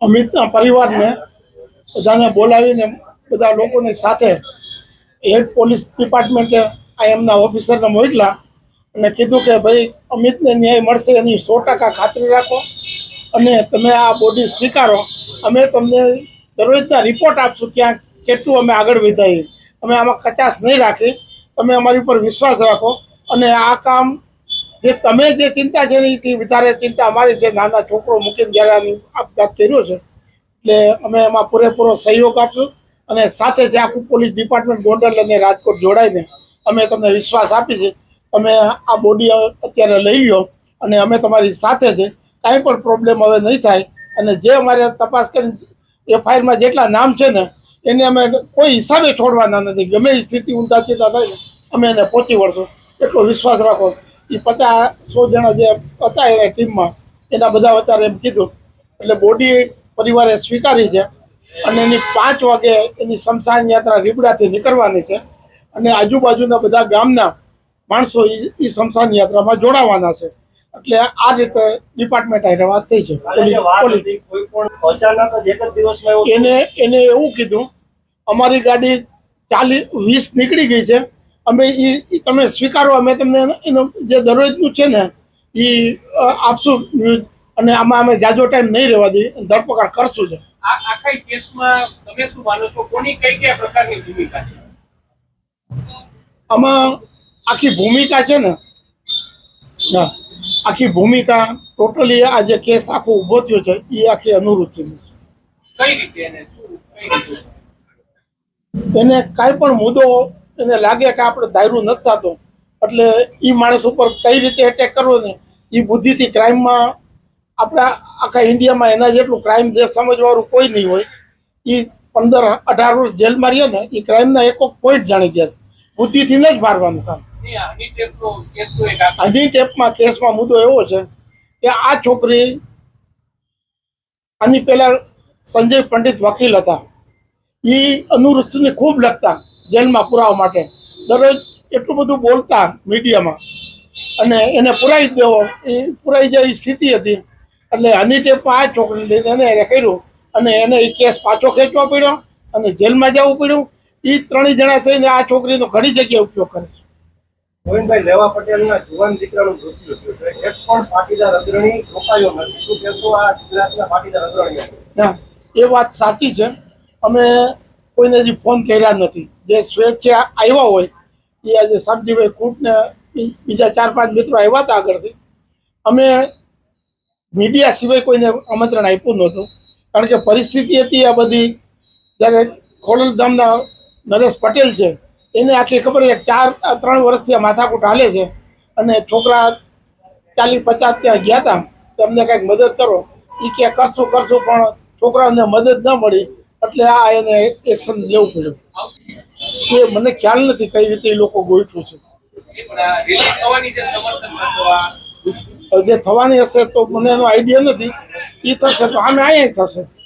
અમિતના પરિવારને બધાને બોલાવીને બધા લોકોની સાથે હેડ પોલીસ ડિપાર્ટમેન્ટે આ એમના ઓફિસરને મોકલા અને કીધું કે ભાઈ, અમિતને ન્યાય મળશે એની સો ટકા ખાતરી રાખો અને તમે આ બોડી સ્વીકારો. અમે તમને દરરોજના રિપોર્ટ આપશું ક્યાં કેટલું અમે આગળ વધાઈએ અમે આમાં કચાશ નહીં રાખી. તમે અમારી ઉપર વિશ્વાસ રાખો અને આ કામ જે તમે જે ચિંતા છે એથી વધારે ચિંતા અમારી છે, નાના છોકરો મૂકીને જ્યારે આની આપઘાત કર્યો છે, એટલે અમે એમાં પૂરેપૂરો સહયોગ આપશું અને સાથે જે આખું પોલીસ ડિપાર્ટમેન્ટ ગોંડલ અને રાજકોટ જોડાઈને અમે તમને વિશ્વાસ આપી છે તમે આ બોડી અત્યારે લઈ લો અને અમે તમારી સાથે છે. કાંઈ પણ પ્રોબ્લેમ હવે નહીં થાય અને જે અમારે તપાસ કરીને એફઆઈઆરમાં જેટલા નામ છે ને, એને અમે કોઈ હિસાબે છોડવાના નથી. ગમે એ સ્થિતિ ઊંધા ચિંતા થાય ને અમે એને પહોંચી વળશું. એટલો વિશ્વાસ રાખો. એ પચાસ સો જણા જે હતા એના ટીમમાં એના બધા અત્યારે એમ કીધું એટલે બોડી પરિવારે સ્વીકારી છે અને એની પાંચ વાગે એની શમશાન યાત્રા રીબડાથી નીકળવાની છે અને આજુબાજુના બધા ગામના માણસો એ શમશાન યાત્રામાં જોડાવાના છે. એટલે આ રીતે ડિપાર્ટમેન્ટ હારે વાત થઈ છે. એને એને એવું કીધું અમારી ગાડી ચાલીસ વીસ નીકળી ગઈ છે. અમે એ તમે સ્વીકારો અમે તમને એનું જે દરરોજનું છે ને એ આપશું. ન્યૂઝ અને આમાં અમે જાજો ટાઈમ નહીં રહેવા દઈએ ધરપકડ કરશું જ. આખા કેસમાં તમે શું માનો છો? કોની કઈ કઈ પ્રકારની ભૂમિકા છે? આમાં આખી ભૂમિકા છે ને હા આખી ભૂમિકા ટોટલી આ જે કેસ આખો ઊભો થયો છે એ આખી અનુરૂચિની છે. કઈ રીતે એને શું એને કાંઈ પણ મુદ્દો એને લાગે કે આપણે ધાર્યું નથી થતો. એટલે એ માણસ ઉપર કઈ રીતે એટેક કરવો ને એ બુદ્ધિથી ક્રાઇમમાં આપણા આખા ઇન્ડિયામાં એના જેટલું ક્રાઇમ જે સમજવાળું કોઈ નહીં હોય એ પંદર અઢાર વર્ષ જેલમાં રહીએ ને એ ક્રાઇમના એક પોઈન્ટ જાણી ગયા બુદ્ધિથી જ મારવાનું કામ. આંધી ટેપમાં કેસમાં મુદ્દો એવો છે કે આ છોકરી આની પહેલા સંજય પંડિત વકીલ હતા. એ અનુરુચિને ખૂબ લખતા જેલમાં પુરાવા માટે. દરરોજ એટલું બધું બોલતા મીડિયામાં. અને એને પુરાવી દેવો એ પુરાઈ જેવી સ્થિતિ હતી. એટલે અનિટેપમાં ટેપમાં આ છોકરીને લઈને એને એને કર્યું. અને એને એ કેસ પાછો ખેંચવો પડ્યો અને જેલમાં જવું પડ્યું. એ ત્રણેય જણા થઈને આ છોકરીનો ઘણી જગ્યાએ ઉપયોગ કરે છે. ગોવિંદભાઈ લેવા પટેલના જુવાન દીકરાનું મૃત્યુ થયું છે. એક પણ પાટીદાર અગ્રણી રોકાયો નથી. શું કહેશો? આ ગુજરાતના પાટીદાર અગ્રણીઓ. ના એ વાત સાચી છે. અમે કોઈને હજી ફોન કર્યા નથી. જે સ્વેચ્છા આવ્યા હોય, એ આજે શામજીભાઈ કૂટને બીજા ચાર પાંચ મિત્રો આવ્યા હતા આગળથી. અમે મીડિયા સિવાય કોઈને આમંત્રણ આપ્યું નહોતું. કારણ કે પરિસ્થિતિ હતી આ બધી. જ્યારે ખોડલધામના નરેશ પટેલ છે, એને આખી ખબર છે ચાર ત્રણ વર્ષથી આ માથાકૂટ હાલે છે. અને છોકરા ચાલીસ, પચાસ ત્યાં ગયા હતા તમને કંઈક મદદ કરો. એ કે, કરશું કરશું, પણ છોકરાઓને મદદ ન મળી. એટલે આ એને એક્શન લેવું પડ્યું. એ મને ખ્યાલ નથી કઈ રીતે એ લોકો ગોઠવું છે. જે થવાની હશે તો મને એનો આઈડિયા નથી. એ થશે તો આમે અહીંયા થશે.